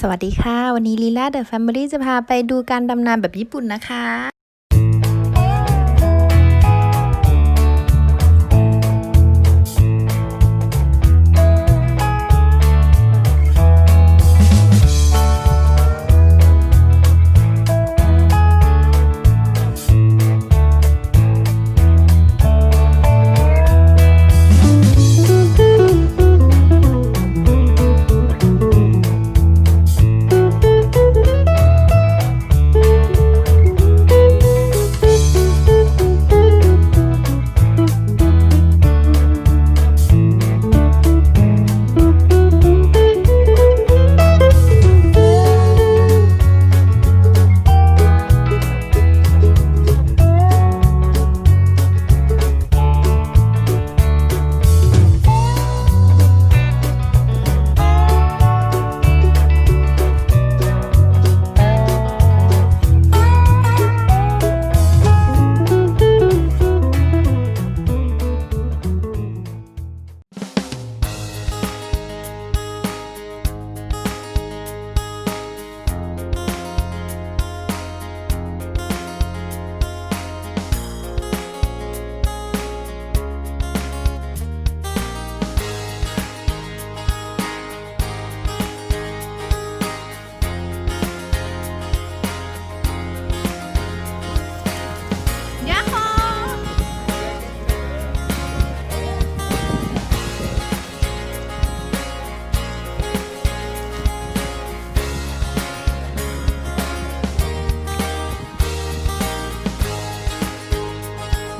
สวัสดีค่ะ วันนี้ลีลาเดอะแฟมิลี่จะพาไปดูการดำน้ำแบบญี่ปุ่นนะคะ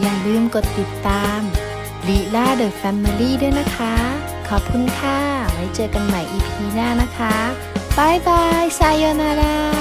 อย่าลืมกดติดตามลีลาเดอะแฟมิลี่ด้วยนะคะ ขอบคุณค่ะ ไว้เจอกันใหม่ EP หน้านะคะบายบาย ซายโยนารา